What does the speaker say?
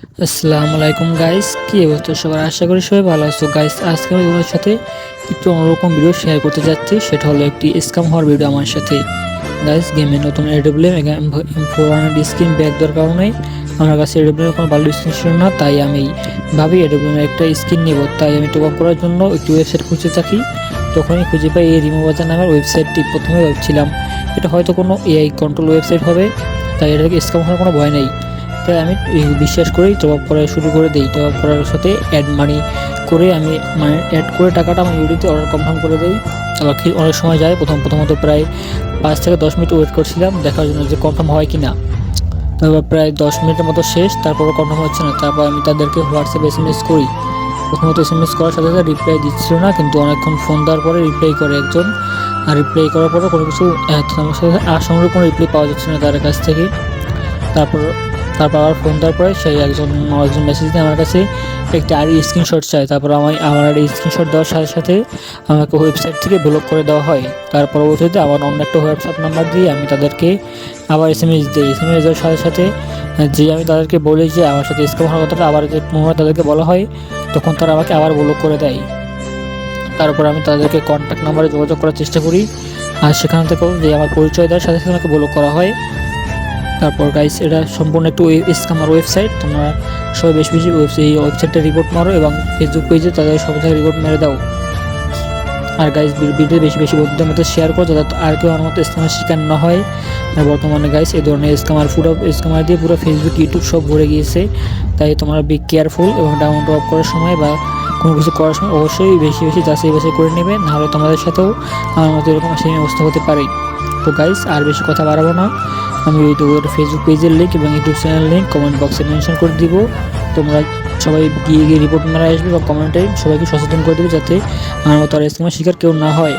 আসসালামু আলাইকুম গাইস কি অবস্থা সবার? আশা করি সবাই ভালো আছো। গাইস আজকে আমি তোমাদের সাথে একটু অন্যরকম ভিডিও শেয়ার করতে যাচ্ছি। সেটা হলো একটি স্ক্যাম হওয়ার ভিডিও আমার সাথে। গাইস গেমে নতুন AWM M four hundred screen back দেওয়ার কারণে আমার কাছে এডব্লিউএম কোনো ভালো স্ক্রিন ছিল না, তাই আমি ভাবি এডব্লিউএম একটা স্ক্রিন নেব। তাই আমি টপ করার জন্য একটি ওয়েবসাইট খুঁজতে থাকি। তখনই খুঁজে পাই এই রিমোভাজার নামের ওয়েবসাইটটি প্রথমে ভাবছিলাম, এটা হয়তো কোনো এআই কন্ট্রোল ওয়েবসাইট হবে, তাই এটাকে স্ক্যাম হওয়ার কোনো ভয় নেই। তাই আমি বিশ্বাস করেই টপ আপ করা শুরু করে দিই। টপ আপ করার সাথে অ্যাড মানি করে আমি মানে অ্যাড করে টাকাটা আমি ইউডিতে অর্ডার কনফার্ম করে দিই। আবার অনেক সময় যায়, প্রথম প্রথমত প্রায় পাঁচ থেকে দশ মিনিট ওয়েট করছিলাম, দেখার জন্য যে কনফার্ম হয় কি না তারপর প্রায় দশ মিনিটের মতো শেষ, তারপরও কনফার্ম হচ্ছে না। তারপর আমি তাদেরকে হোয়াটসঅ্যাপে এস এম এস করি। প্রথমত এস এম এস করার সাথে সাথে রিপ্লাই দিচ্ছিল না, কিন্তু অনেকক্ষণ ফোন দেওয়ার পরে রিপ্লাই করে একজন। আর রিপ্লাই করার পরে কোনো কিছু আমার সাথে আর সঙ্গে কোনো রিপ্লাই পাওয়া যাচ্ছে না তার কাছ থেকে। তারপর তারপর আবার ফোন দেওয়ার পরে সেই একজন একজন মেসেজ দিয়ে আমার কাছে একটি আর স্ক্রিনশট চাই তারপর আমি আমার আর স্ক্রিনশট দেওয়ার সাথে সাথে আমাকে ওয়েবসাইট থেকে ব্লক করে দেওয়া হয়। তার পরবর্তীতে আবার অন্য একটা হোয়াটসঅ্যাপ নাম্বার দিয়ে আমি তাদেরকে আবার এস এম এস দিই। এস এম এস দেওয়ার সাথে সাথে, যে আমি তাদেরকে বলি যে আমার সাথে স্ক্যাম হওয়ার কথাটা আবার যে পুনরায় তাদেরকে বলা হয়, তখন তারা আমাকে আবার ব্লক করে দেয়। তারপর আমি তাদেরকে কন্ট্যাক্ট নাম্বারে যোগাযোগ করার চেষ্টা করি। আর সেখান থেকেও যে আমার পরিচয় দেওয়ার সাথে সাথে আমাকে ব্লক করা হয়। তারপর গাইস এটা সম্পূর্ণ একটু স্কামার ওয়েবসাইট তোমরা সবাই বেশি বেশি ওয়েবসাইট এই ওয়েবসাইটটা রিপোর্ট মারো এবং ফেসবুক পেজে তাদের সব জায়গায় রিপোর্ট মেরে দাও। আর গাইস ভিডিও বেশি বেশি বন্ধুদের মধ্যে শেয়ার করো যাতে আর কেউ আমার মতো স্কামার শিকার না হয়। আর বর্তমানে গাইস এই ধরনের স্কামার পুরো স্কামার দিয়ে পুরো ফেসবুক ইউটিউব সব ভরে গিয়েছে। তাই তোমরা বি কেয়ারফুল এবং ডাউনলোড অফ করার সময় বা কোনো কিছু করার সময় অবশ্যই বেশি বেশি যাচাই বাছাই করে নেবে। নাহলে তোমাদের সাথেও আমার মতো এরকম সেই অবস্থা হতে পারে। তো গাইস আর বেশি কথা বাড়াবো না। আমি ইউটিউবের ফেসবুক পেজের লিঙ্ক এবং ইউটিউব চ্যানেল লিঙ্ক কমেন্ট বক্সে মেনশন করে দিব। তোমরা সবাই গিয়ে গিয়ে রিপোর্ট মারা আসবে বা কমেন্টে সবাইকে সচেতন করে দেবে যাতে আমার মতো আর স্কিমের শিকার কেউ না হয়।